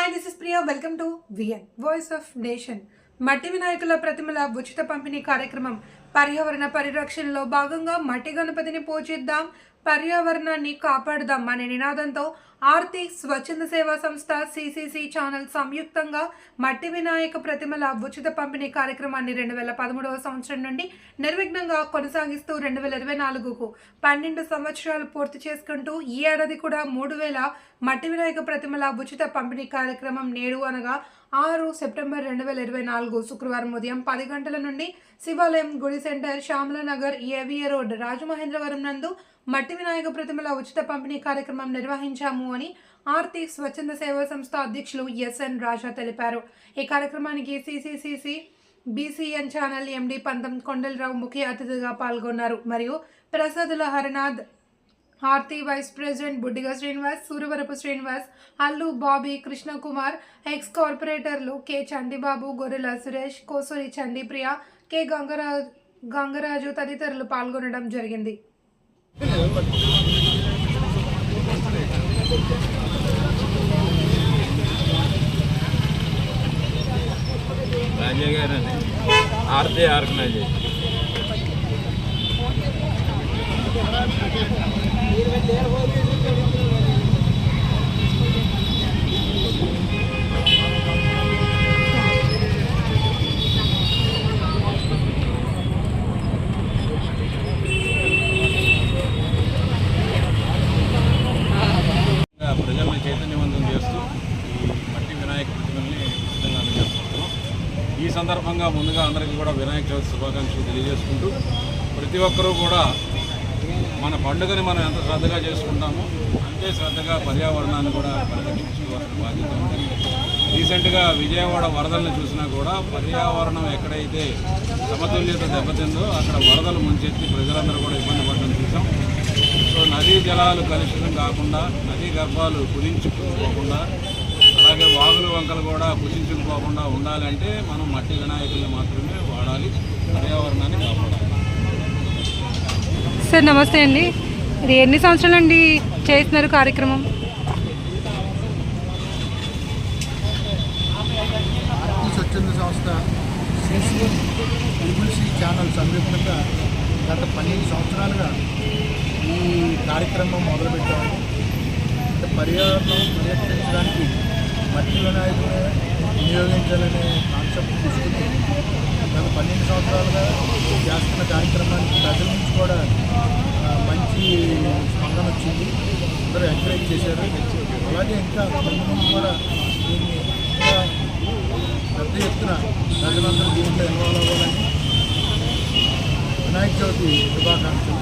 Hi this is Priya welcome to VN voice of nation మట్టి వినాయకుల ప్రతిమల ఉచిత పంపిణీ కార్యక్రమం. పర్యావరణ పరిరక్షణలో భాగంగా మట్టి గణపతిని పూజిద్దాం. పర్యావరణాన్ని కాపాడుదాం అనే నినాదంతో ఆర్తి స్వచ్ఛంద సేవా సంస్థ సిసిసి ఛానల్ సంయుక్తంగా మట్టి వినాయక ప్రతిమల ఉచిత పంపిణీ కార్యక్రమాన్ని రెండు వేల పదమూడవ సంవత్సరం నుండి నిర్విఘ్నంగా కొనసాగిస్తూ రెండు వేల ఇరవై నాలుగుకు పన్నెండు సంవత్సరాలు పూర్తి చేసుకుంటూ ఈ ఏడాది కూడా మూడు వేల మట్టి వినాయక ప్రతిమల ఉచిత పంపిణీ కార్యక్రమం నేడు అనగా ఆరు సెప్టెంబర్ రెండు వేల ఇరవై నాలుగు శుక్రవారం ఉదయం పది గంటల నుండి శివాలయం గుడి centre Shyamalanagar AVA road Rajamahendravaram నందు మట్టి వినాయక ప్రతిమల ఉచిత పంపిణీ కార్యక్రమం నిర్వహించాము అని ఆర్తి స్వచ్ఛంద సేవా సంస్థ అధ్యక్షులు ఎస్ఎన్ రాజా తెలిపారు. ఈ కార్యక్రమానికి సిసిసిసి బీసీఎన్ ఛానల్ ఎండి పంతం కొండలరావు ముఖ్య అతిథిగా పాల్గొన్నారు. మరియు Prasadula Harnath Arti vice president Buddiga Srinivas Suryavarapu Srinivas Allu Bobby Krishnakumar ex కార్పొరేటర్లు కె చండిబాబు గొర్రెల సురేష్ కోసూరి చండీప్రియ కె గంగరాజు గంగరాజు తదితరులు పాల్గొనడం జరిగింది. రాజయ్య ఆర్తి ఆర్గనైజేషన్ ప్రజల్ని చైతన్యవంతం చేస్తూ ఈ మట్టి వినాయక ప్రతిమల్ని ఉచితంగా అందజేస్తున్నాము ఈ సందర్భంగా ముందుగా అందరికీ కూడా వినాయక చవితి శుభాకాంక్షలు తెలియజేసుకుంటూ ప్రతి ఒక్కరూ కూడా మన పండుగని మనం ఎంత శ్రద్ధగా చేసుకుంటామో అంతే శ్రద్ధగా పర్యావరణాన్ని కూడా పరిరక్షించుకోవాల్సిన బాధ్యత ఉంది రీసెంట్గా విజయవాడ వరదలను చూసినా కూడా పర్యావరణం ఎక్కడైతే సమతుల్యత దెబ్బతిందో అక్కడ వరదలు ముంచెత్తి ప్రజలందరూ కూడా ఇబ్బంది పడడం చూసాం. సో నదీ జలాలు కలుషితం కాకుండా నదీ గర్భాలు కుదించుకోకుండా అలాగే వాగులు వంకలు కూడా కుదించుకుపోకుండా ఉండాలంటే మనం మట్టి వినాయకుల్ని మాత్రమే వాడాలి పర్యావరణాన్ని కాపాడాలి సార్ నమస్తే అండి. ఇది ఎన్ని సంవత్సరాలు అండి చేస్తున్నారు కార్యక్రమం? స్వచ్ఛంద సంస్థ సిసి ఛానల్ సందర్భంగా గత పన్నెండు సంవత్సరాలుగా ఈ కార్యక్రమం మొదలుపెట్టాము. అంటే పర్యావరణం పరిరక్షించడానికి మట్టి వినాయకులు వినియోగించాలనే కాన్సెప్ట్ తీసుకుని గత పన్నెండు సంవత్సరాలుగా చేస్తున్న కార్యక్రమానికి ప్రజల నుంచి కూడా మంచి స్పందన వచ్చింది. అందరూ ఎంకరేజ్ చేశారు. అలాగే ఇంకా ముందు కూడా దీన్ని ఇంకా పెద్ద ఎత్తున ప్రజలందరూ దీంట్లో ఇన్వాల్వ్ అవ్వాలని వినాయక చవితి శుభాకాంక్షలు